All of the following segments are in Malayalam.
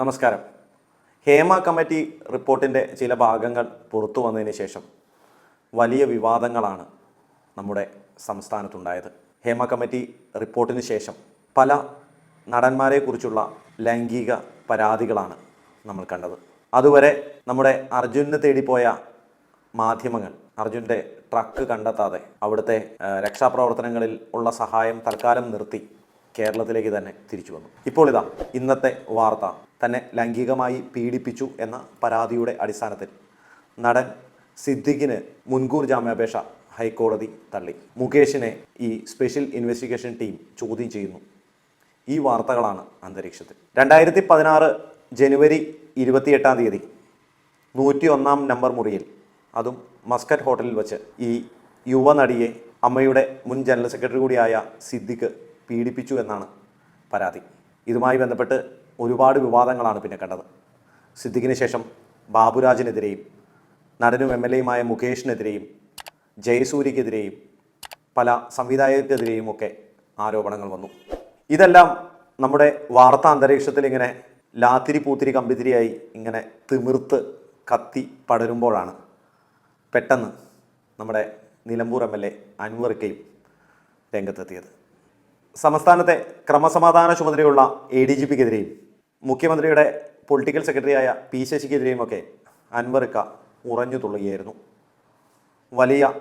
നമസ്കാരം. ഹേമ കമ്മിറ്റി റിപ്പോർട്ടിന്റെ ചില ഭാഗങ്ങൾ പുറത്തു വന്നതിന് ശേഷം വലിയ വിവാദങ്ങളാണ് നമ്മുടെ സംസ്ഥാനത്തുണ്ടായത്. ഹേമ കമ്മിറ്റി റിപ്പോർട്ടിന് ശേഷം പല നടന്മാരെക്കുറിച്ചുള്ള ലൈംഗിക പരാതികളാണ് നമ്മൾ കണ്ടത്. അതുവരെ നമ്മുടെ അർജുനെ തേടിപ്പോയ മാധ്യമങ്ങൾ അർജുന്റെ ട്രക്ക് കണ്ടെത്താതെ അവിടുത്തെ രക്ഷാപ്രവർത്തനങ്ങളിൽ ഉള്ള സഹായം തൽക്കാലം നിർത്തി കേരളത്തിലേക്ക് തന്നെ തിരിച്ചു വന്നു. ഇപ്പോൾ ഇതാ ഇന്നത്തെ വാർത്ത. തന്നെ ലൈംഗികമായി പീഡിപ്പിച്ചു എന്ന പരാതിയുടെ അടിസ്ഥാനത്തിൽ നടൻ സിദ്ദിഖിന് മുൻകൂർ ജാമ്യാപേക്ഷ ഹൈക്കോടതി തള്ളി. മുകേഷിനെ ഈ സ്പെഷ്യൽ ഇൻവെസ്റ്റിഗേഷൻ ടീം ചോദ്യം ചെയ്യുന്നു. ഈ വാർത്തകളാണ് അന്തരീക്ഷത്തിൽ. രണ്ടായിരത്തി പതിനാറ് ജനുവരി ഇരുപത്തിയെട്ടാം തീയതി നൂറ്റി ഒന്നാം നമ്പർ മുറിയിൽ അതും മസ്കറ്റ് ഹോട്ടലിൽ വച്ച് ഈ യുവനടിയെ അമ്മയുടെ മുൻ ജനറൽ സെക്രട്ടറി കൂടിയായ സിദ്ദിഖ് പീഡിപ്പിച്ചു എന്നാണ് പരാതി. ഇതുമായി ബന്ധപ്പെട്ട് ഒരുപാട് വിവാദങ്ങളാണ് പിന്നെ കണ്ടത്. സിദ്ദിഖിന് ശേഷം ബാബുരാജിനെതിരെയും നടനും എം എൽ എയുമായ മുകേഷിനെതിരെയും ജയസൂര്യക്കെതിരെയും പല സംവിധായകർക്കെതിരെയും ഒക്കെ ആരോപണങ്ങൾ വന്നു. ഇതെല്ലാം നമ്മുടെ വാർത്താ അന്തരീക്ഷത്തിൽ ഇങ്ങനെ ലാത്തിരി പൂത്തിരി കമ്പിത്തിരിയായി ഇങ്ങനെ തിമിർത്ത് കത്തി പടരുമ്പോഴാണ് പെട്ടെന്ന് നമ്മുടെ നിലമ്പൂർ എം എൽ എ അൻവറിക്കയും രംഗത്തെത്തിയത്. സംസ്ഥാനത്തെ ക്രമസമാധാന ചുമതലയുള്ള എ ഡി ജി പിക്കെതിരെയും മുഖ്യമന്ത്രിയുടെ പൊളിറ്റിക്കൽ സെക്രട്ടറിയായ പി ശശിക്കെതിരെയുമൊക്കെ അൻവർക്ക ഉറഞ്ഞു തുള്ളുകയായിരുന്നു. വലിയ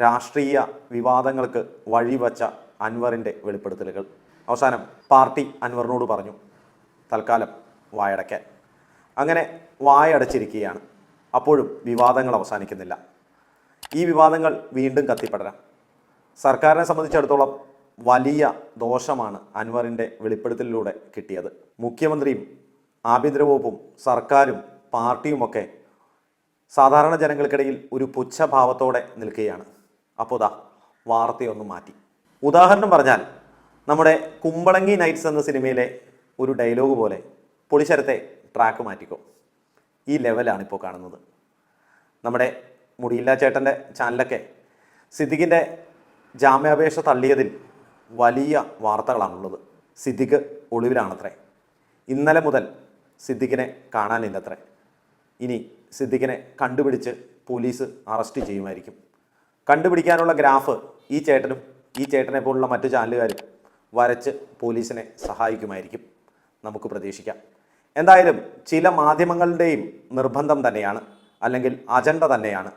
രാഷ്ട്രീയ വിവാദങ്ങൾക്ക് വഴിവച്ച അൻവറിന്റെ വെളിപ്പെടുത്തലുകൾ. അവസാനം പാർട്ടി അൻവറിനോട് പറഞ്ഞു തൽക്കാലം വായടയ്ക്കാൻ. അങ്ങനെ വായടച്ചിരിക്കുകയാണ്. അപ്പോഴും വിവാദങ്ങൾ അവസാനിക്കുന്നില്ല. ഈ വിവാദങ്ങൾ വീണ്ടും കത്തിപ്പടരാം സർക്കാരിനെ സംബന്ധിച്ചിടത്തോളം വലിയ ദോഷമാണ് അൻവറിന്റെ വെളിപ്പെടുത്തലിലൂടെ കിട്ടിയത്. മുഖ്യമന്ത്രിയും ആഭ്യന്തര വകുപ്പും സർക്കാരും പാർട്ടിയുമൊക്കെ സാധാരണ ജനങ്ങൾക്കിടയിൽ ഒരു പുച്ഛഭാവത്തോടെ നിൽക്കുകയാണ്. അപ്പോൾ ദാ വാർത്തയൊന്ന് മാറ്റി. ഉദാഹരണം പറഞ്ഞാൽ നമ്മുടെ കുമ്പളങ്ങി നൈറ്റ്സ് എന്ന സിനിമയിലെ ഒരു ഡയലോഗ് പോലെ പൊളിശരത്തെ ട്രാക്ക് മാറ്റിക്കോ. ഈ ലെവലാണ് ഇപ്പോൾ കാണുന്നത്. നമ്മുടെ മുടിയില്ല ചേട്ടന്റെ ചാനലൊക്കെ സിദ്ദിഖിന്റെ ജാമ്യാപേക്ഷ തള്ളിയതിൽ വലിയ വാർത്തകളാണുള്ളത്. സിദ്ദിഖ് ഒളിവിലാണത്രേ. ഇന്നലെ മുതൽ സിദ്ദിഖിനെ കാണാനില്ലത്രേ. ഇനി സിദ്ദിഖിനെ കണ്ടുപിടിച്ച് പോലീസ് അറസ്റ്റ് ചെയ്യുമായിരിക്കും. കണ്ടുപിടിക്കാനുള്ള ഗ്രാഫ് ഈ ചേട്ടനും ഈ ചേട്ടനെ പോലുള്ള മറ്റു ചാനലുകാരും വരച്ച് പോലീസിനെ സഹായിക്കുമായിരിക്കും. നമുക്ക് പ്രതീക്ഷിക്കാം. എന്തായാലും ചില മാധ്യമങ്ങളുടെയും നിർബന്ധം തന്നെയാണ് അല്ലെങ്കിൽ അജണ്ട തന്നെയാണ്.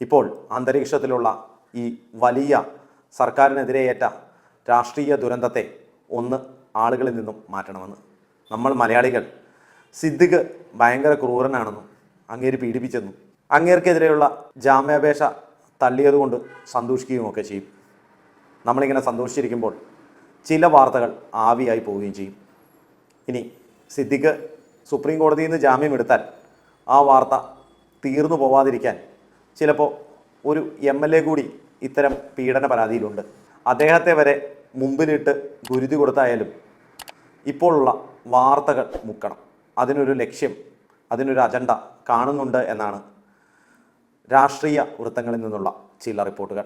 ഇപ്പോൾ അന്തരീക്ഷത്തിലുള്ള ഈ വലിയ സർക്കാരിനെതിരെയേറ്റ രാഷ്ട്രീയ ദുരന്തത്തെ ഒന്ന് ആളുകളിൽ നിന്നും മാറ്റണമെന്ന്. നമ്മൾ മലയാളികൾ സിദ്ദിഖ് ഭയങ്കര ക്രൂരനാണെന്നും അങ്ങേര് പീഡിപ്പിച്ചെന്നും അങ്ങേർക്കെതിരെയുള്ള ജാമ്യാപേക്ഷ തള്ളിയതുകൊണ്ട് സന്തോഷിക്കുകയും ഒക്കെ ചെയ്യും. നമ്മളിങ്ങനെ സന്തോഷിച്ചിരിക്കുമ്പോൾ ചില വാർത്തകൾ ആവിയായി പോവുകയും ചെയ്യും. ഇനി സിദ്ദിഖ് സുപ്രീം കോടതിയിൽ നിന്ന് ജാമ്യം എടുത്താൽ ആ വാർത്ത തീർന്നു പോവാതിരിക്കാൻ ചിലപ്പോൾ ഒരു എം എൽ എ കൂടി ഇത്തരം പീഡന പരാതിയിലുണ്ട്. അദ്ദേഹത്തെ വരെ മുമ്പിലിട്ട് ഗുരുതി കൊടുത്തായാലും ഇപ്പോഴുള്ള വാർത്തകൾ മുക്കണം. അതിനൊരു ലക്ഷ്യം അതിനൊരു അജണ്ട കാണുന്നുണ്ട് എന്നാണ് രാഷ്ട്രീയ വൃത്തങ്ങളിൽ നിന്നുള്ള ചില റിപ്പോർട്ടുകൾ.